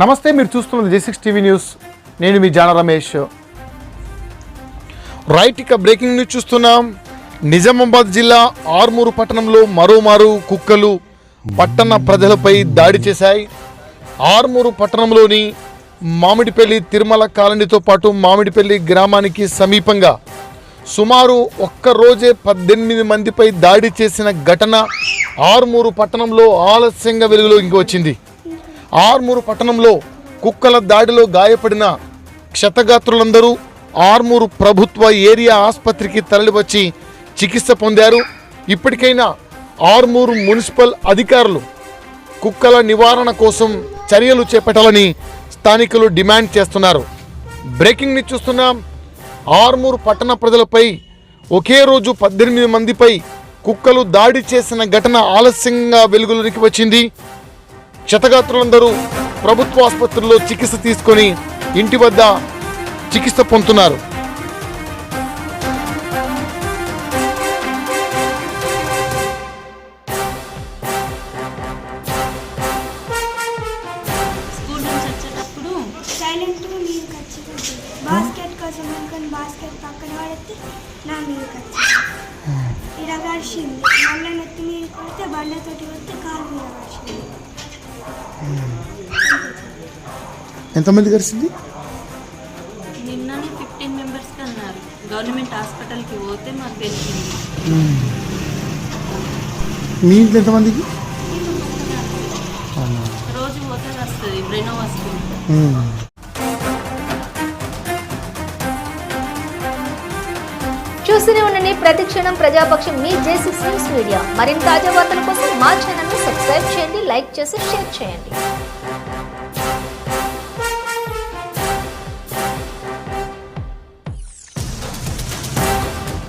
నమస్తే మీరు చూస్తున్నది జే సిక్స్ టీవీ న్యూస్. నేను మీ జాన రమేష్. రైట్ ఇక బ్రేకింగ్ న్యూస్ చూస్తున్నాం. నిజామాబాద్ జిల్లా ఆర్మూరు పట్టణంలో మరోమారు కుక్కలు పట్టణ ప్రజలపై దాడి చేశాయి. ఆర్మూరు పట్టణంలోని మామిడిపల్లి తిరుమల కాలనీతో పాటు మామిడిపల్లి గ్రామానికి సమీపంగా సుమారు ఒక్క రోజే పద్దెనిమిది మందిపై దాడి చేసిన ఘటన ఆర్మూరు పట్టణంలో ఆలస్యంగా వెలుగులోకి వచ్చింది. ఆర్మూరు పట్టణంలో కుక్కల దాడిలో గాయపడిన క్షతగాత్రులందరూ ఆర్మూరు ప్రభుత్వ ఏరియా ఆసుపత్రికి తరలివచ్చి చికిత్స పొందారు. ఇప్పటికైనా ఆర్మూరు మున్సిపల్ అధికారులు కుక్కల నివారణ కోసం చర్యలు చేపట్టాలని స్థానికులు డిమాండ్ చేస్తున్నారు. బ్రేకింగ్ని చూస్తున్నాం. ఆర్మూరు పట్టణ ప్రజలపై ఒకే రోజు పద్దెనిమిది మందిపై కుక్కలు దాడి చేసిన ఘటన ఆలస్యంగా వెలుగులోకి వచ్చింది. క్షతగాత్రులందరూ ప్రభుత్వ ఆసుపత్రుల్లో చికిత్స తీసుకొని ఇంటి వద్ద చికిత్స పొందుతున్నారు. మీరు బాస్కెట్ కోసం అనుకుని బాస్కెట్ పక్కన పడితే నా మీద ఇలా మళ్ళీ నెత్తి మీద కొడితే బండతోటి కొడితే కాలు మీద ఎంతమంది కలిసింది? నిన్ననే ఫిఫ్టీన్ మెంబర్స్కి అన్నారు. గవర్నమెంట్ హాస్పిటల్కి పోతే మాకు తెలిసింది. మీ ఇంట్లో ఎంతమందికి? రోజు పోతే వస్తుంది బ్రెనో వస్తుంది. చూస్తూనే ఉండండి ప్రతి క్షణం ప్రజాపక్షం మీ జేసిక్స్ న్యూస్ మీడియా. మరిన్ని తాజా వార్తల కోసం మా ఛానల్ని సబ్స్క్రైబ్ చేయండి లైక్ చేసి షేర్ చేయండి.